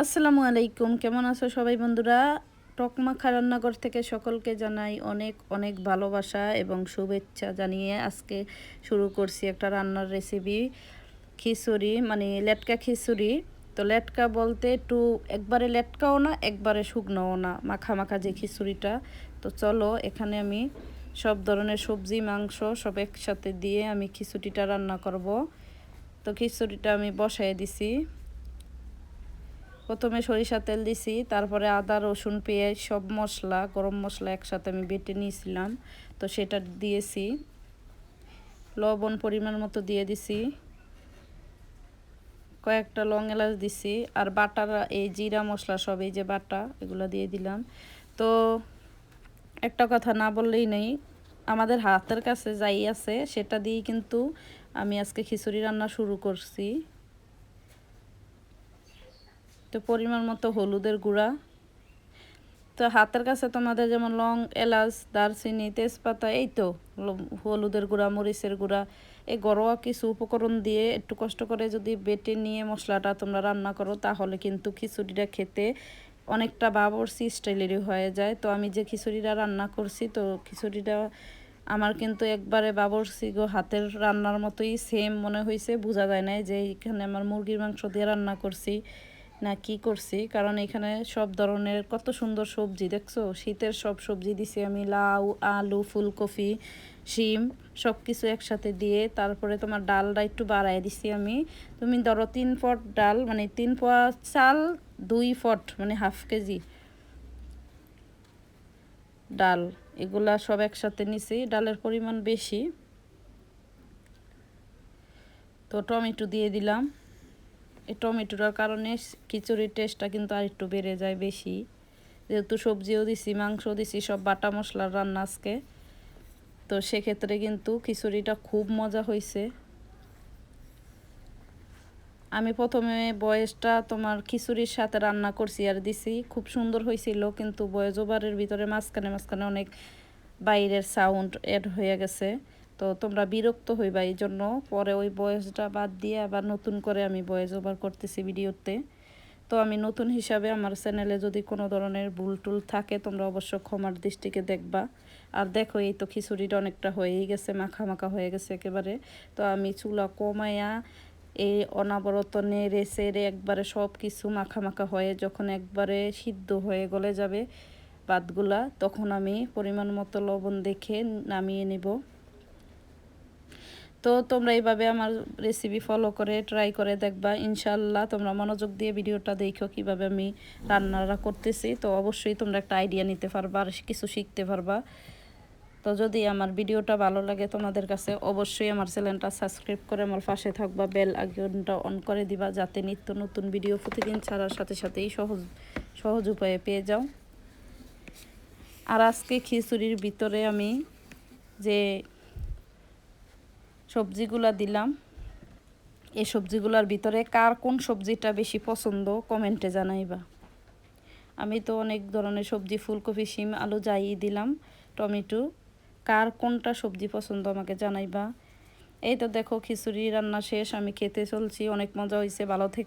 আসসালামু আলাইকুম, কেমন আছো সবাই বন্ধুরা? টকমাখা রান্নাঘর থেকে সকলকে জানাই অনেক অনেক ভালোবাসা এবং শুভেচ্ছা জানিয়ে আজকে শুরু করছি একটা রান্নার রেসিপি খিচুড়ি মানে লেটকা খিচুড়ি। তো লেটকা বলতে একটু একবারে লেটকাও না, একবারে শুকনোও না মাখা মাখা যে খিচুড়িটা। তো চলো, এখানে আমি সব ধরনের সবজি, মাংস সব একসাথে দিয়ে আমি খিচুড়িটা রান্না করব। তো খিচুড়িটা আমি বসাই দিছি। প্রথমে সরিষা তেল দিছি, তারপরে আদা, রসুন, পেঁয়াজ, সব মশলা, গরম মশলা একসাথে আমি বেটে নিয়েছিলাম। তো সেটা দিয়েছি। লবণ পরিমাণ মতো দিয়ে দিছি। কয়েকটা লং এলাচ দিছি। আর বাটার, এই জিরা মশলা, সব এই যে বাটা, এগুলো দিয়ে দিলাম। তো একটা কথা না বললেই নেই, আমাদের হাতের কাছে যাই আছে, সেটা দিয়েই কিন্তু আমি আজকে খিচুড়ি রান্না শুরু করছি। তো পরিমাণ মতো হলুদের গুঁড়া। তো হাতের কাছে তোমাদের যেমন লং, এলাচ, দারচিনি, তেজপাতা, এই তো হলুদের গুঁড়া, মরিচের গুঁড়া, এই ঘরোয়া কিছু উপকরণ দিয়ে একটু কষ্ট করে যদি বেটে নিয়ে মশলাটা তোমরা রান্না করো, তাহলে কিন্তু খিচুড়িটা খেতে অনেকটা বাবরসি স্টাইলেরই হয়ে যায়। তো আমি যে খিচুড়িটা রান্না করছি, তো খিচুড়িটা আমার কিন্তু একবারে বাবরসি গো হাতের রান্নার মতোই সেম মনে হয়েছে বোঝা যায় না যে এখানে আমার মুরগির মাংস দিয়ে রান্না করছি। না কি করছি? কারণ এখানে সব ধরনের কত সুন্দর সবজি, দেখছ? শীতের সব সবজি দিছি আমি, লাউ, আলু, ফুলকপি, শিম সব কিছু একসাথে দিয়ে তারপরে তোমার ডালটা একটু বাড়াই দিছি আমি। তুমি ধরো তিন ফট ডাল মানে তিন পোয়া চাল, দুই ফট মানে হাফ কেজি ডাল, এগুলা সব একসাথে নিছি। ডালের পরিমাণ বেশি। তো টমেটো দিয়ে দিলাম। টমেটোটার কারণে খিচুড়ির টেস্টটা কিন্তু আর একটু বেড়ে যায় বেশি। যেহেতু সবজিও দিছি মাংস দিছি, সব বাটা মশলার রান্না আজকে। তো সেক্ষেত্রে কিন্তু খিচুড়িটা খুব মজা হয়েছে আমি প্রথমে বয়েসটা তোমার খিচুড়ির সাথে রান্না করছি আর দিছি। খুব সুন্দর হয়েছিল কিন্তু বয়েজ ওভারের ভিতরে মাঝখানে মাঝখানে অনেক বাইরের সাউন্ড এড হয়ে গেছে। তো তোমরা বিরক্ত হইবা এই জন্য পরে ওই বয়সটা বাদ দিয়ে আবার নতুন করে আমি বয়েস ওভার করতেছি ভিডিওতে। তো আমি নতুন হিসাবে আমার চ্যানেলে যদি কোনো ধরনের ভুল টুল থাকে, তোমরা অবশ্য ক্ষমার দৃষ্টিকে দেখবা। আর দেখো, এই তো খিচুড়িটা অনেকটা হয়েই গেছে, মাখা মাখা হয়ে গেছে একেবারে। তো আমি চুলা কমাইয়া এই অনাবরত নেড়ে সেড়ে একবারে সব কিছু মাখা মাখা হয়ে যখন একবারে সিদ্ধ হয়ে গলে যাবে পাতগুলা তখন আমি পরিমাণ মতো লবণ দেখে নামিয়ে নেব। তো তোমরা এইভাবে আমার রেসিপি ফলো করে ট্রাই করে দেখবা। ইনশাল্লাহ তোমরা মনোযোগ দিয়ে ভিডিওটা দেখো কীভাবে আমি রান্নাটা করতেছি। তো অবশ্যই তোমরা একটা আইডিয়া নিতে পারবা আর কিছু শিখতে পারবা। তো যদি আমার ভিডিওটা ভালো লাগে তোমাদের কাছে অবশ্যই আমার চ্যানেলটা সাবস্ক্রাইব করে আমার পাশে থাকবা। বেল আইকনটা অন করে দিবা যাতে নিত্য নতুন ভিডিও প্রতিদিন ছাড়ার সাথে সাথেই সহজ সহজ উপায়ে পেয়ে যাও। আর আজকে খিচুড়ির ভিতরে আমি যে সবজিগুলা দিলাম। এই সবজিগুলার ভিতরে কার কোন সবজিটা বেশি পছন্দ কমেন্টে জানাইবা। আমি তো অনেক ধরনের সবজি, ফুলকপি, শিম, আলু যাই দিলাম, টমেটো। কার কোনটা সবজি পছন্দ আমাকে জানাইবা। এই তো দেখো খিচুড়ি রান্না শেষ, আমি খেতে চলছি, অনেক মজা হয়েছে ভালো থেকে।